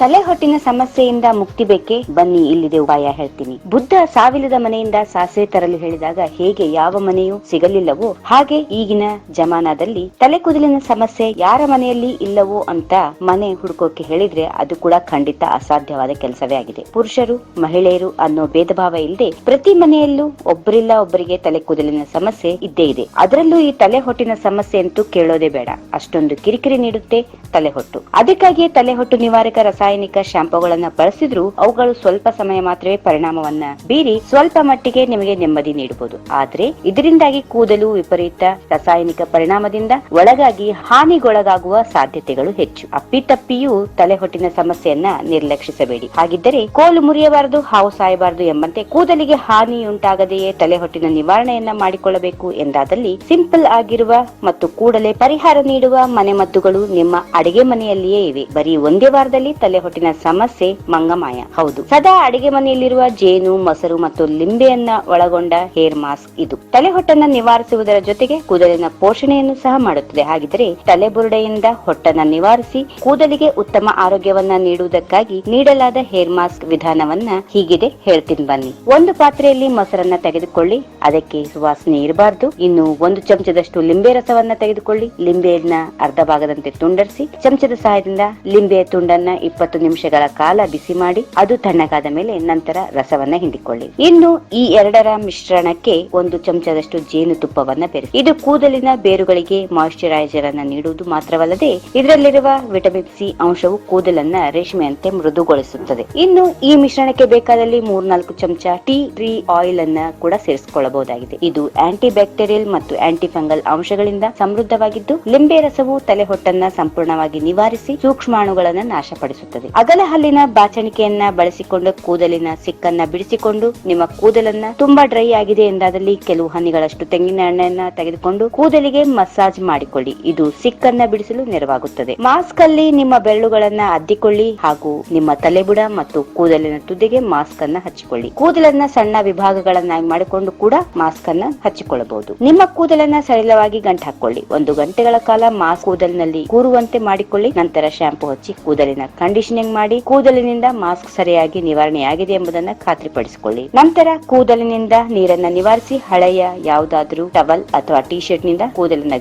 ತಲೆಹೊಟ್ಟಿನ ಸಮಸ್ಯೆಯಿಂದ ಮುಕ್ತಿ ಬೇಕೆ? ಬನ್ನಿ, ಇಲ್ಲಿದೆ ಉಪಾಯ ಹೇಳ್ತೀನಿ. ಬುದ್ಧ ಸಾವಿಲ್ಲದ ಮನೆಯಿಂದ ಸಾಸೆ ತರಲು ಹೇಳಿದಾಗ ಹೇಗೆ ಯಾವ ಮನೆಯೂ ಸಿಗಲಿಲ್ಲವೋ ಹಾಗೆ ಈಗಿನ ಜಮಾನದಲ್ಲಿ ತಲೆ ಕೂದಲಿನ ಸಮಸ್ಯೆ ಯಾರ ಮನೆಯಲ್ಲಿ ಇಲ್ಲವೋ ಅಂತ ಮನೆ ಹುಡುಕೋಕೆ ಹೇಳಿದ್ರೆ ಅದು ಕೂಡ ಖಂಡಿತ ಅಸಾಧ್ಯವಾದ ಕೆಲಸವೇ ಆಗಿದೆ. ಪುರುಷರು, ಮಹಿಳೆಯರು ಅನ್ನೋ ಭೇದ ಭಾವ ಇಲ್ಲದೆ ಪ್ರತಿ ಮನೆಯಲ್ಲೂ ಒಬ್ಬರಿಲ್ಲ ಒಬ್ಬರಿಗೆ ತಲೆ ಕೂದಲಿನ ಸಮಸ್ಯೆ ಇದ್ದೇ ಇದೆ. ಅದರಲ್ಲೂ ಈ ತಲೆ ಹೊಟ್ಟಿನ ಸಮಸ್ಯೆ ಅಂತೂ ಕೇಳೋದೇ ಬೇಡ. ಅಷ್ಟೊಂದು ಕಿರಿಕಿರಿ ನೀಡುತ್ತೆ ತಲೆಹೊಟ್ಟು. ಅದಕ್ಕಾಗಿಯೇ ತಲೆಹೊಟ್ಟು ನಿವಾರಕ ರಾಸಾಯನಿಕ ಶಾಂಪೂಗಳನ್ನ ಬಳಸಿದ್ರು ಅವುಗಳು ಸ್ವಲ್ಪ ಸಮಯ ಮಾತ್ರವೇ ಪರಿಣಾಮವನ್ನ ಬೀರಿ ಸ್ವಲ್ಪ ಮಟ್ಟಿಗೆ ನಿಮಗೆ ನೆಮ್ಮದಿ ನೀಡಬಹುದು ಆದ್ರೆ ಇದರಿಂದಾಗಿ ಕೂದಲು ವಿಪರೀತ ರಾಸಾಯನಿಕ ಪರಿಣಾಮದಿಂದ ಒಳಗಾಗಿ ಹಾನಿಗೊಳಗಾಗುವ ಸಾಧ್ಯತೆಗಳು ಹೆಚ್ಚು. ಅಪ್ಪಿತಪ್ಪಿಯೂ ತಲೆಹೊಟ್ಟಿನ ಸಮಸ್ಯೆಯನ್ನ ನಿರ್ಲಕ್ಷಿಸಬೇಡಿ. ಹಾಗಿದ್ದರೆ ಕೋಲು ಮುರಿಯಬಾರದು, ಹಾವು ಸಾಯಬಾರದು ಎಂಬಂತೆ ಕೂದಲಿಗೆ ಹಾನಿಯುಂಟಾಗದೆಯೇ ತಲೆಹೊಟ್ಟಿನ ನಿವಾರಣೆಯನ್ನ ಮಾಡಿಕೊಳ್ಳಬೇಕು ಎಂದಾದಲ್ಲಿ ಸಿಂಪಲ್ ಆಗಿರುವ ಮತ್ತು ಕೂಡಲೇ ಪರಿಹಾರ ನೀಡುವ ಮನೆಮದ್ದುಗಳು ನಿಮ್ಮ ಅಡಿಗೆ ಮನೆಯಲ್ಲಿಯೇ ಇವೆ. ಬರೀ ಒಂದೇ ವಾರದಲ್ಲಿ ತಲೆಹೊಟ್ಟಿನ ಸಮಸ್ಯೆ ಮಂಗಮಾಯ. ಹೌದು. ಸದಾ ಅಡಿಗೆ ಮನೆಯಲ್ಲಿರುವ ಜೇನು, ಮೊಸರು ಮತ್ತು ಲಿಂಬೆಯನ್ನ ಒಳಗೊಂಡ ಹೇರ್ ಮಾಸ್ಕ್ ಇದು. ತಲೆ ಹೊಟ್ಟನ್ನ ನಿವಾರಿಸುವುದರ ಜೊತೆಗೆ ಕೂದಲಿನ ಪೋಷಣೆಯನ್ನು ಸಹ ಮಾಡುತ್ತದೆ. ಹಾಗಿದ್ರೆ ತಲೆಬುರುಡೆಯಿಂದ ಹೊಟ್ಟನ್ನ ನಿವಾರಿಸಿ ಕೂದಲಿಗೆ ಉತ್ತಮ ಆರೋಗ್ಯವನ್ನ ನೀಡುವುದಕ್ಕಾಗಿ ನೀಡಲಾದ ಹೇರ್ ಮಾಸ್ಕ್ ವಿಧಾನವನ್ನ ಹೀಗಿದೆ. ಹೇಳ್ತೀನಿ ಬನ್ನಿ. ಒಂದು ಪಾತ್ರೆಯಲ್ಲಿ ಮೊಸರನ್ನ ತೆಗೆದುಕೊಳ್ಳಿ. ಅದಕ್ಕೆ ಸುವಾಸನೆ ಇರಬಾರದು. ಇನ್ನು ಒಂದು ಚಮಚದಷ್ಟು ಲಿಂಬೆ ರಸವನ್ನ ತೆಗೆದುಕೊಳ್ಳಿ. ಲಿಂಬೆಯನ್ನ ಅರ್ಧ ಭಾಗದಂತೆ ತುಂಡರಿಸಿ, ಚಮಚದ ಸಹಾಯದಿಂದ ಲಿಂಬೆಯ ತುಂಡನ್ನ ಇಪ್ಪತ್ತು ನಿಮಿಷಗಳ ಕಾಲ ಬಿಸಿ ಮಾಡಿ ಅದು ತಣ್ಣಗಾದ ಮೇಲೆ ನಂತರ ರಸವನ್ನ ಹಿಂಡಿಕೊಳ್ಳಿ. ಇನ್ನು ಈ ಎರಡರ ಮಿಶ್ರಣಕ್ಕೆ ಒಂದು ಚಮಚದಷ್ಟು ಜೇನುತುಪ್ಪವನ್ನ ಬೆರೆಸಿ. ಇದು ಕೂದಲಿನ ಬೇರುಗಳಿಗೆ ಮಾಯಿಶ್ಚರೈಸರ್ ಅನ್ನ ನೀಡುವುದು ಮಾತ್ರವಲ್ಲದೆ ಇದರಲ್ಲಿರುವ ವಿಟಮಿನ್ ಸಿ ಅಂಶವು ಕೂದಲನ್ನ ರೇಷ್ಮೆಯಂತೆ ಮೃದುಗೊಳಿಸುತ್ತದೆ. ಇನ್ನು ಈ ಮಿಶ್ರಣಕ್ಕೆ ಬೇಕಾದಲ್ಲಿ ಮೂರ್ನಾಲ್ಕು ಚಮಚ ಟೀ ಟ್ರೀ ಆಯಿಲ್ ಅನ್ನ ಕೂಡ ಸೇರಿಸಿಕೊಳ್ಳಬಹುದಾಗಿದೆ. ಇದು ಆಂಟಿ ಬ್ಯಾಕ್ಟೀರಿಯಲ್ ಮತ್ತು ಆಂಟಿ ಫಂಗಲ್ ಅಂಶಗಳಿಂದ ಸಮೃದ್ಧವಾಗಿದ್ದು, ಲಿಂಬೆ ರಸವು ತಲೆಹೊಟ್ಟನ್ನ ಸಂಪೂರ್ಣವಾಗಿ ನಿವಾರಿಸಿ ಸೂಕ್ಷ್ಮಾಣುಗಳನ್ನು ನಾಶಪಡಿಸುತ್ತದೆ. ಅಗಲ ಹಲ್ಲಿನ ಬಾಚಣಿಕೆಯನ್ನ ಬಳಸಿಕೊಂಡು ಕೂದಲಿನ ಸಿಕ್ಕನ್ನ ಬಿಡಿಸಿಕೊಂಡು ನಿಮ್ಮ ಕೂದಲನ್ನ ತುಂಬಾ ಡ್ರೈ ಆಗಿದೆ ಎಂದಾದಲ್ಲಿ ಕೆಲವು ಹನಿಗಳಷ್ಟು ತೆಂಗಿನ ಎಣ್ಣೆಯನ್ನ ತೆಗೆದುಕೊಂಡು ಕೂದಲಿಗೆ ಮಸಾಜ್ ಮಾಡಿಕೊಳ್ಳಿ. ಇದು ಸಿಕ್ಕನ್ನ ಬಿಡಿಸಲು ನೆರವಾಗುತ್ತದೆ. ಮಾಸ್ಕ್ ಅಲ್ಲಿ ನಿಮ್ಮ ಬೆರಳುಗಳನ್ನ ಅದ್ದಿಕೊಳ್ಳಿ ಹಾಗೂ ನಿಮ್ಮ ತಲೆಬುಡ ಮತ್ತು ಕೂದಲಿನ ತುದಿಗೆ ಮಾಸ್ಕ್ ಅನ್ನ ಹಚ್ಚಿಕೊಳ್ಳಿ. ಕೂದಲನ್ನ ಸಣ್ಣ ವಿಭಾಗಗಳನ್ನಾಗಿ ಮಾಡಿಕೊಂಡು ಕೂಡ ಮಾಸ್ಕ್ ಅನ್ನ ಹಚ್ಚಿಕೊಳ್ಳಬಹುದು. ನಿಮ್ಮ ಕೂದಲನ್ನ ಸಡಿಲವಾಗಿ ಗಂಟು ಹಾಕೊಳ್ಳಿ. ಒಂದು ಗಂಟೆಗಳ ಕಾಲ ಮಾಸ್ಕ್ ಕೂದಲಿನಲ್ಲಿ ಕೂರುವಂತೆ ಮಾಡಿಕೊಳ್ಳಿ. ನಂತರ ಶಾಂಪೂ ಹಚ್ಚಿ ಕೂದಲಿನ ಕಂಡೀಷನಿಂಗ್ ಮಾಡಿ ಕೂದಲಿನಿಂದ ಮಾಸ್ಕ್ ಸರಿಯಾಗಿ ನಿವಾರಣೆಯಾಗಿದೆ ಎಂಬುದನ್ನು ಖಾತ್ರಿಪಡಿಸಿಕೊಳ್ಳಿ. ನಂತರ ಕೂದಲಿನಿಂದ ನೀರನ್ನ ನಿವಾರಿಸಿ ಹಳೆಯ ಯಾವುದಾದ್ರೂ ಟವಲ್ ಅಥವಾ ಟಿ ಶರ್ಟ್ನಿಂದ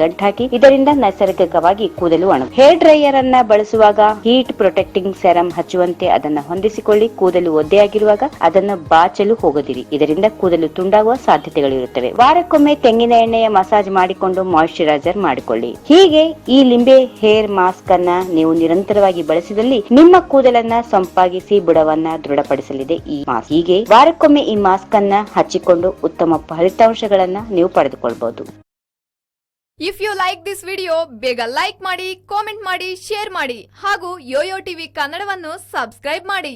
ಗಂಟು ಹಾಕಿ ಇದರಿಂದ ನೈಸರ್ಗಿಕವಾಗಿ ಕೂದಲು ಅಣು ಹೇರ್ ಡ್ರೈಯರ್ ಅನ್ನ ಬಳಸುವಾಗ ಹೀಟ್ ಪ್ರೊಟೆಕ್ಟಿಂಗ್ ಸೆರಮ್ ಹಚ್ಚುವಂತೆ ಅದನ್ನ ಹೊಂದಿಸಿಕೊಳ್ಳಿ. ಕೂದಲು ಒದ್ದೆಯಾಗಿರುವಾಗ ಅದನ್ನು ಬಾಚಲು ಹೋಗದಿರಿ. ಇದರಿಂದ ಕೂದಲು ತುಂಡಾಗುವ ಸಾಧ್ಯತೆಗಳಿರುತ್ತವೆ ವಾರಕ್ಕೊಮ್ಮೆ ತೆಂಗಿನ ಎಣ್ಣೆಯ ಮಸಾಜ್ ಮಾಡಿಕೊಂಡು ಮಾಯಿಶ್ಚರೈಸರ್ ಮಾಡಿಕೊಳ್ಳಿ. ಹೀಗೆ ಈ ಲಿಂಬೆ ಹೇರ್ ಮಾಸ್ಕ್ ಅನ್ನ ನೀವು ನಿರಂತರವಾಗಿ ಬಳಸಿದಲ್ಲಿ ನಿಮ್ಮ ಕೂದಲನ್ನ ಸಂಪಾಗಿಸಿ ಬುಡವನ್ನ ದೃಢಪಡಿಸಲಿದೆ ಈ ಮಾಸ್ಕ್. ಹೀಗೆ ವಾರಕ್ಕೊಮ್ಮೆ ಈ ಮಾಸ್ಕ್ ಅನ್ನ ಹಚ್ಚಿಕೊಂಡು ಉತ್ತಮ ಫಲಿತಾಂಶಗಳನ್ನ ನೀವು ಪಡೆದುಕೊಳ್ಬಹುದು if you like this video ಬೇಗ ಲೈಕ್ ಮಾಡಿ ಕಾಮೆಂಟ್ ಮಾಡಿ ಶೇರ್ ಮಾಡಿ ಹಾಗೂ ಯೋಯೋ ಟಿವಿ ಕನ್ನಡವನ್ನು ಸಬ್ಸ್ಕ್ರೈಬ್ ಮಾಡಿ.